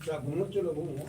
যা ঘুমোচ্ছিল ঘুমো হ্যাঁ?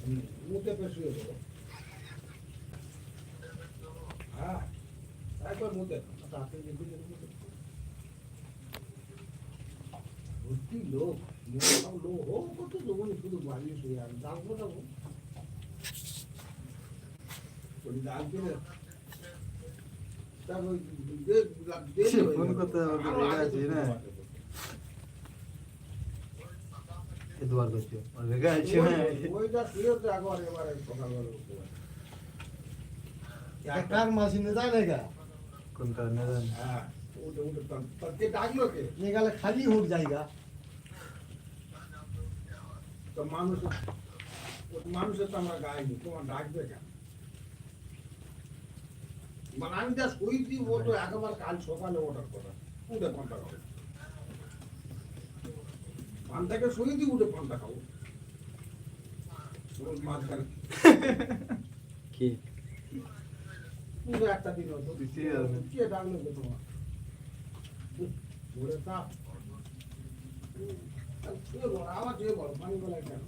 হুম, মুখে পেশিয়ে দেবো হ্যাঁ একবার মুখে তাতে দেখবি ভর্তি লোক সব লোক ও কত জমনি শুধু বাড়ি শুয়ে আর দাম কোথাও ওই দাম কিনে তারপর দে- দে- সে ফোন করতে আমাকে রেগে আছে না? এ দুয়ার করছে আর রেগে আছে না ওই- ওইটা শুয়ে তো একবার এবারে সকালবেলা উঠতে পারে। কার মাসিনে যায় না গা কোনটা না জানি হ্যাঁ, উঠে উঠে তার- তার কে ডাকলো কে? নিয়ে গেলে খালি হোক জায়গা তো মানুষের ও মানুষের তো আমরা গাইনি তোমার ডাকবে কেন মানে আমি যা শুয়েছি ও তো একবার কাল সকালে ওঠার কথা। উঠে পান্তা খাব পান্তাকে শুয়েছি উঠে পান্তা খাব মাঝখানে কি? পুরো একটা দিন হতো। কে ডাকলো কে তোমার? বল পানি বেলায় কেন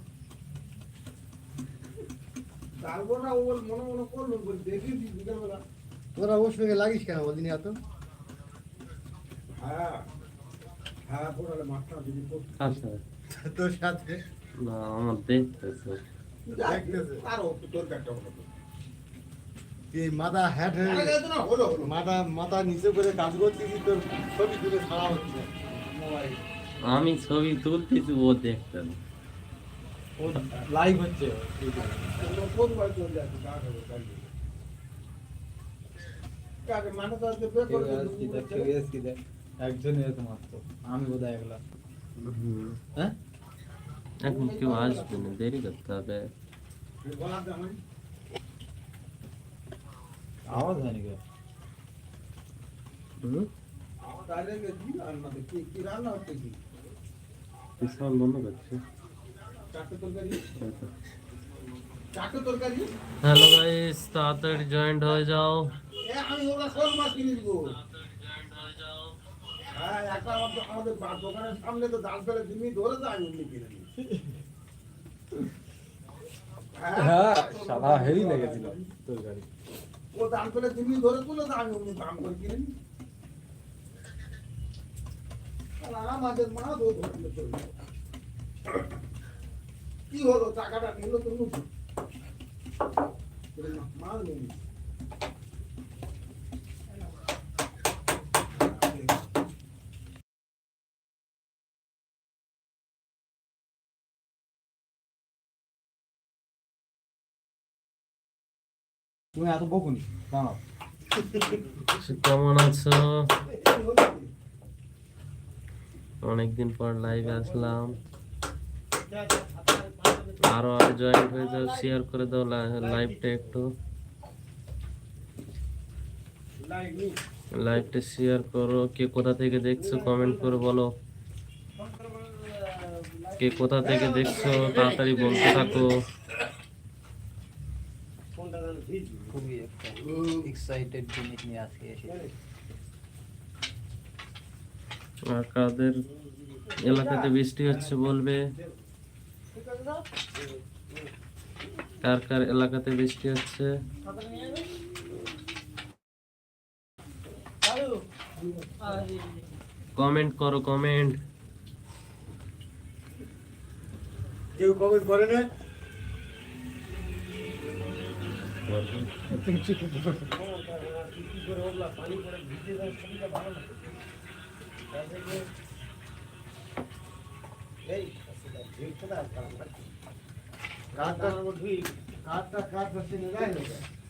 তারপর না ওর মনে মনে করল বলে দেখি বিকেলবেলা। তোরা ওর সঙ্গে লাগিস কেন বলদিনি এত? হ্যাঁ হ্যাঁ পড়ালে আচ্ছা। তোর সাথে? না আমার দেখতেছে। দেখতেছে। তারও একটু দরকার একটা এই মাথা হ্যাট হয়ে মাথা মাথা নিচে করে কাজ করতেছি তোর ছবি তুলে ছাড়া হচ্ছে। আমি ছবি তুলতেছি ও দেখতে লাইভ হচ্ছে। কোন বাড়ি চলে যাচ্ছে গা খাবে তাই জন্য। কাকে মানে তো আজকে বের করে দিল, একজন এরকম মাত্র আমি বোধহয় একলা। হুম। হ্যাঁ? এখন কেউ আসবে না দেরি করতে হবে। বলার জামাই আওয়াজ হয়নি কেউ হুম? আমার ডাইরেক্ট কি রান্না কি কি রান্না হচ্ছে কি? সাউন্ড বন্ধ করছে। চারটে তরকারি? চারটে তরকারি? হ্যালো গাইস তাড়াতাড়ি জয়েন্ট হয়ে যাও। এ আমি ওরা শোল মাছ কিনে দিব? হ্যাঁ একটা আমাদের আমাদের দোকানের সামনে তো জাল ফেলে তুমি ধরে তো আমি অমনি কিনে নিই হ্যাঁ সাদা হেরি লেগেছিল তোর গাড়ি ও দাম ফেলে তুমি ধরে তুলে তো আমি অমনি দাম করে কিনে নিই আমাদের মা তো ধরলে চলবে কি হলো টাকাটা নিল তো মাল তুমি এত বকুনি কেমন আছো? অনেকদিন পর লাইভে আসলাম। আরও আর জয়েন্ট হয়ে যাও শেয়ার করে দাও লাইভটা একটু। লাইভটা শেয়ার করো, কে কোথা থেকে দেখছ কমেন্ট করে বলো। কে কোথা থেকে দেখছ, তাড়াতাড়ি বলতে থাকো। খুবই একটা এক্সাইটেড জিনিস নিয়ে আজকে এসেছি। আর কাদের এলাকাতে বৃষ্টি হচ্ছে বলবে? কার কার এলাকাতে বৃষ্টি হচ্ছে? কমেন্ট করো কমেন্ট। কেউ কমেন্ট করে না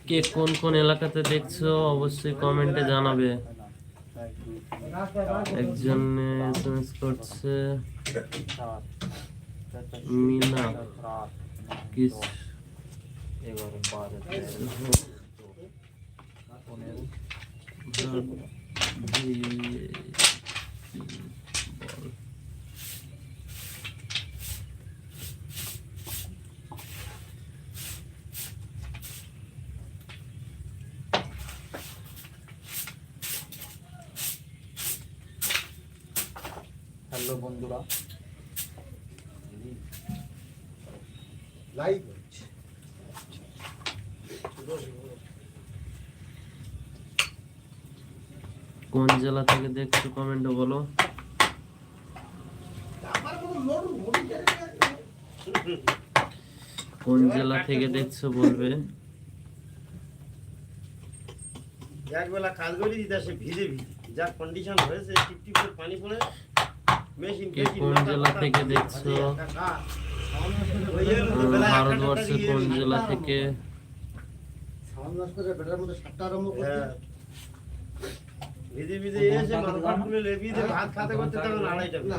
কে কোন কোন এলাকাতে দেখছ অবশ্যই কমেন্টে জানাবে। একজন এসএমএস করছে মিনা কিস এবার পাওয়া হ্যালো বন্ধুরা। লাইক কোন জেলা থেকে দেখছ কমেন্টে বলো। কোনো জেলা থেকে দেখছ বলবে। একবেলা কাজ করি দিতে সে ভিজে ভিজে। যা কন্ডিশন হয়েছে টিপ টিপ করে পানি পড়ে মেশিন কে কোন জেলা থেকে দেখছ? উম, ভারতবর্ষের কোন জেলা থেকে সাউন্ড করে বেটার মধ্যে সাতটা আরম্ভ করতে হ্যাঁ। ভিজে ভিজে এসে মাথা খুলে লেবিয়ে দিয়ে ভাত খাতে করতে তখন আড়াইটা না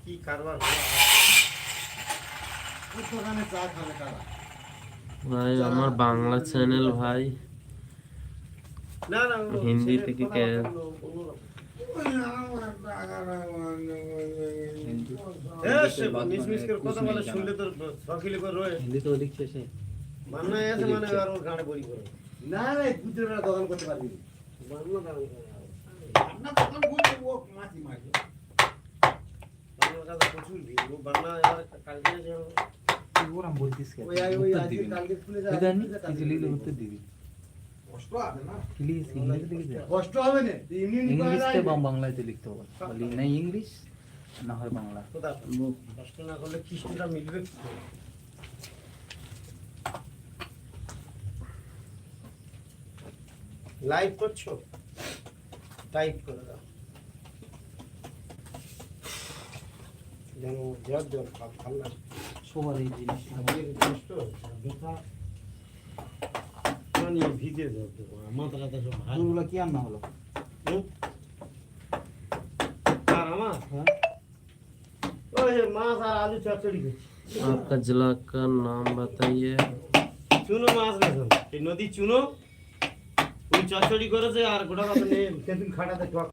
কি কারবার হলো। দোকানে চা খাবে তারা ভাই আমার বাংলা চ্যানেল ভাই। না না ও হিন্দি থেকে কথা কে- হিন্দি এ, সে মিস মিস করে কথা বলে শুনলে তোর সকিলে করে রয়ে। হিন্দি তো লিখছে সে মান্না এসে মানে আর ওর গাড়ে বড়ি করে। না না গুজরাট দোকান করতে পারবি না। লিখতে হবে ইংলিশ না হয় বাংলা কষ্ট না করলে কৃষ্ণটা মিলবে কি করে? লাইভ করছো টাইপ করে দাও যেন জল জল ভাব ভালো লাগে সবার এই জিনিস আজকে কষ্ট ব্যথা মানে ভিজে জল দেবো মাথা কাথা সব ভালো ওগুলো কি রান্না হলো হুম? আর আমার হ্যাঁ ওই যে মাছ আর আলু চচ্চড়ি করছি आपका जिला का नाम बताइए চুনো মাছ গেছে এই নদী চচ্চড়ি করেছে আর গোটা কথা নেই। সেদিন খাটাতে টক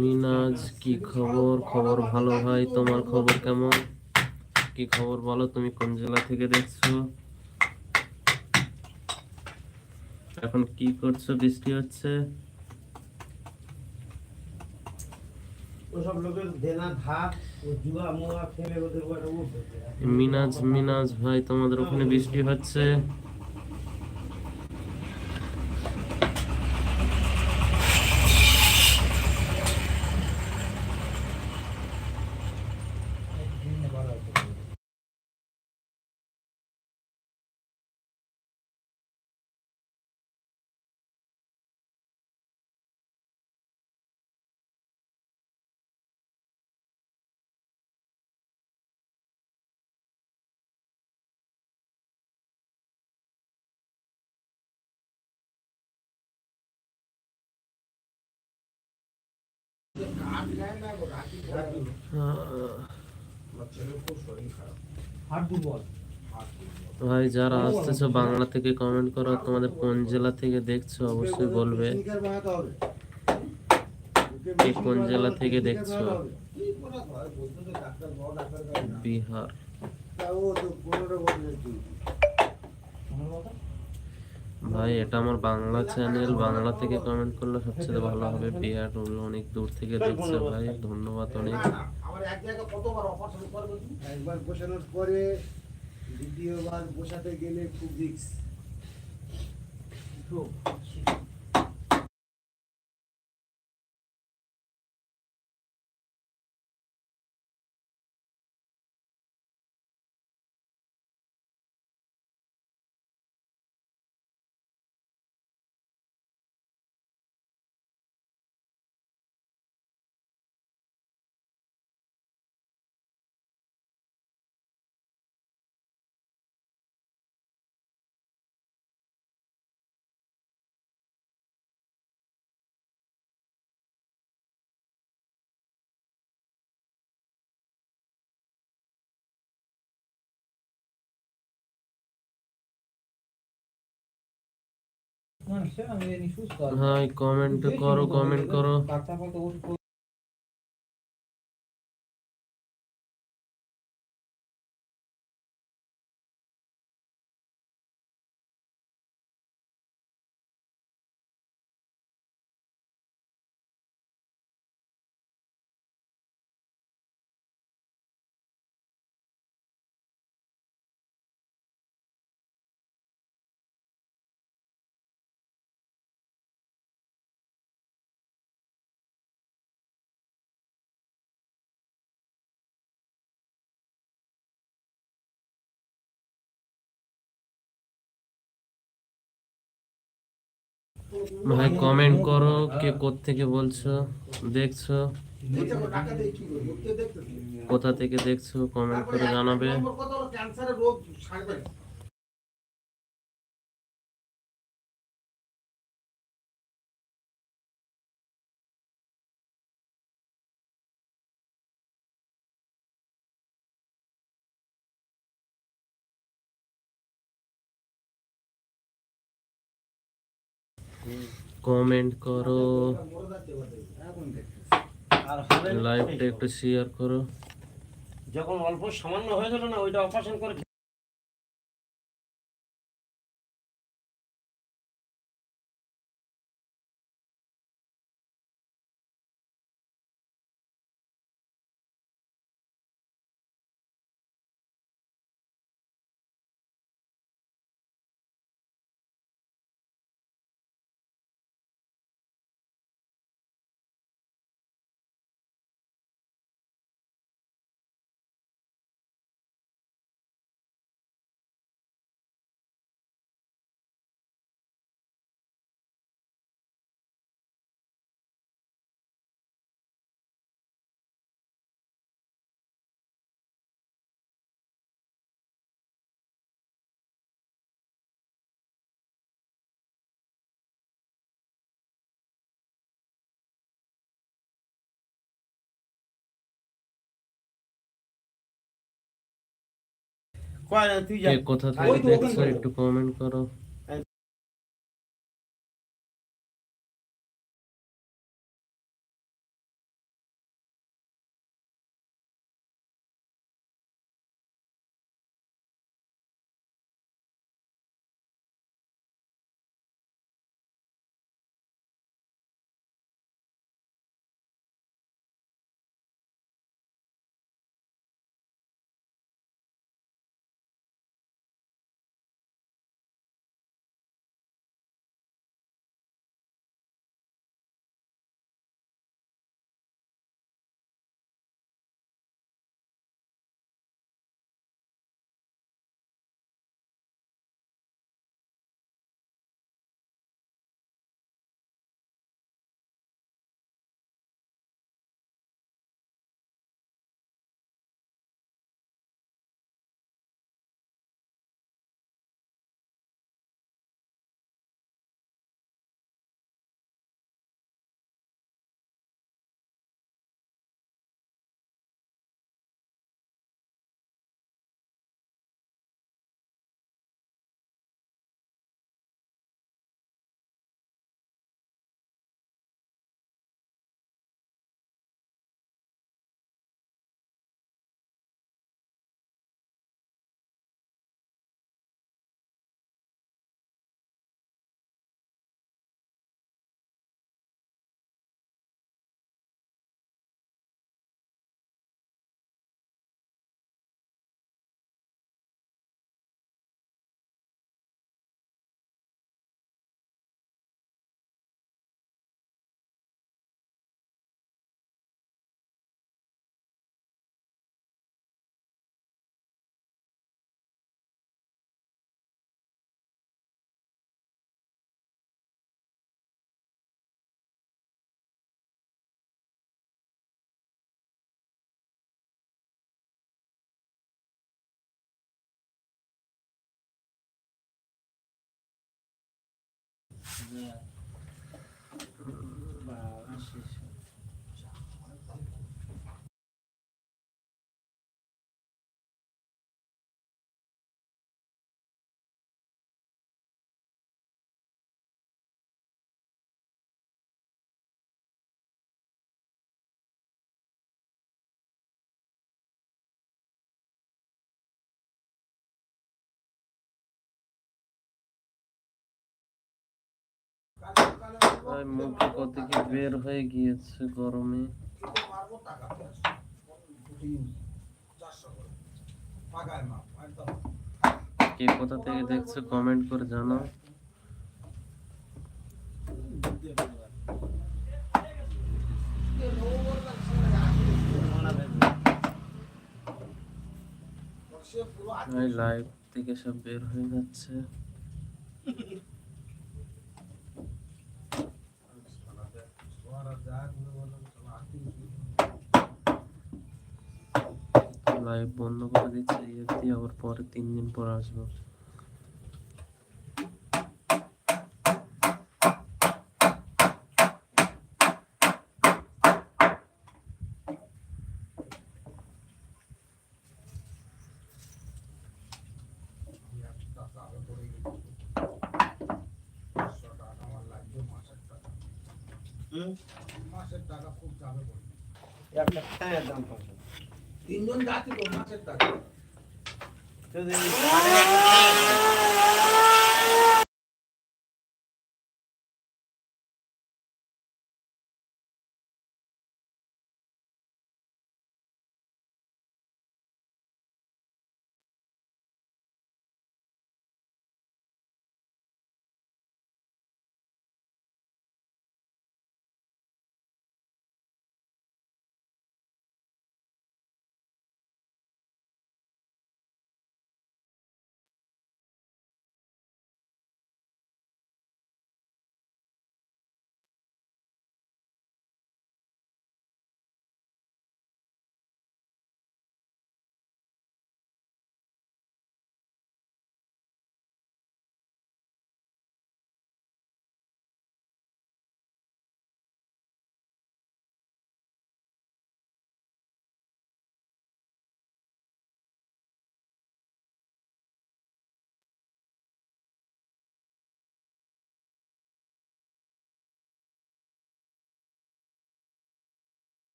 মিনাজ কি খবর? খবর ভালো ভাই তোমার খবর কেমন? কি খবর বলো তুমি কোন জেলা থেকে দেখছ? এখন কি করছ? বৃষ্টি হচ্ছে? মিনাজ মিনাজ ভাই তোমাদের ওখানে বৃষ্টি হচ্ছে? ভাই, যারা আসতেছো বাংলা থেকে কমেন্ট করো, তোমাদের কোন জেলা থেকে দেখছ, অবশ্যই বলবে। কোন জেলা থেকে দেখছ? বিহার তা ও তো পনেরো বছরের ডিউটি ভাই এটা আমার বাংলা চ্যানেল বাংলা থেকে কমেন্ট করলে সবচেয়ে ভালো হবে। বিয়ার রুল অনেক দূর থেকে দেখছে ভাই ধন্যবাদ অনেক। না, না, আমার এক জায়গায় কতবার অপারেশন করবে তুমি? একবার বসানোর পরে দ্বিতীয়বার বসাতে গেলে খুব রিক্স আছে। কমেন্ট করো কমেন্ট করো ভাই কমেন্ট করো কে কোত্থেকে বলছো দেখছ? কোথা থেকে দেখছ কমেন্ট করে জানাবে নম্বর কথা হলো ক্যান্সারের রোগ সারবে না। কমেন্ট করো। লাইভটা একটু শেয়ার করো। যখন অল্প সামান্য হয়ে গেল না, ওইটা অপারেশন করে কয় না, তুই যা কে কোথা থেকে ওই তো ওখান দেখছ থেকে। একটু কমেন্ট করো Yeah. ভাই মুখে কত কি বের হয়ে গিয়েছে গরমে? কে কোথা থেকে দেখছ কমেন্ট করে জানাও সে লাইভ থেকে সব বের হয়ে যাচ্ছে। লাইভ বন্ধ করে দিচ্ছে আবার পরে তিন দিন পর আসব। একটা ফ্যানের দাম কত? তিনজন যাচ্ছি তো মাসের টাকা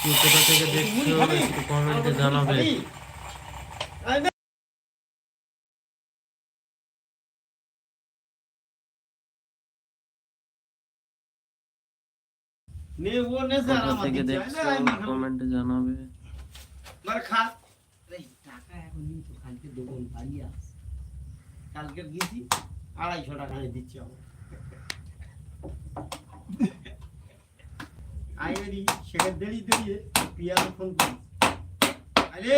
কে কোথা থেকে দেখছ একটু কমেন্টে জানাবে। কোথা থেকে দেখছ। কমেন্টে জানাবে। টাকা এখন নিয়ে তো কালকে দেবো বাড়ি আস কালকে গেছি আড়াইশো টাকা দিচ্ছি আমার আইরি সেখানে দেরি দেরিয়ে পিয়ানো ফোন করি আরে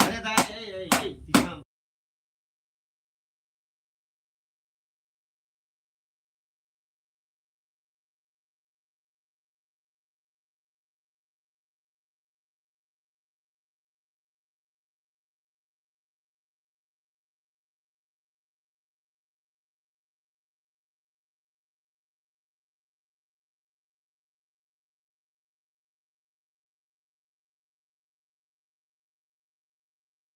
আরে দা এই এই এই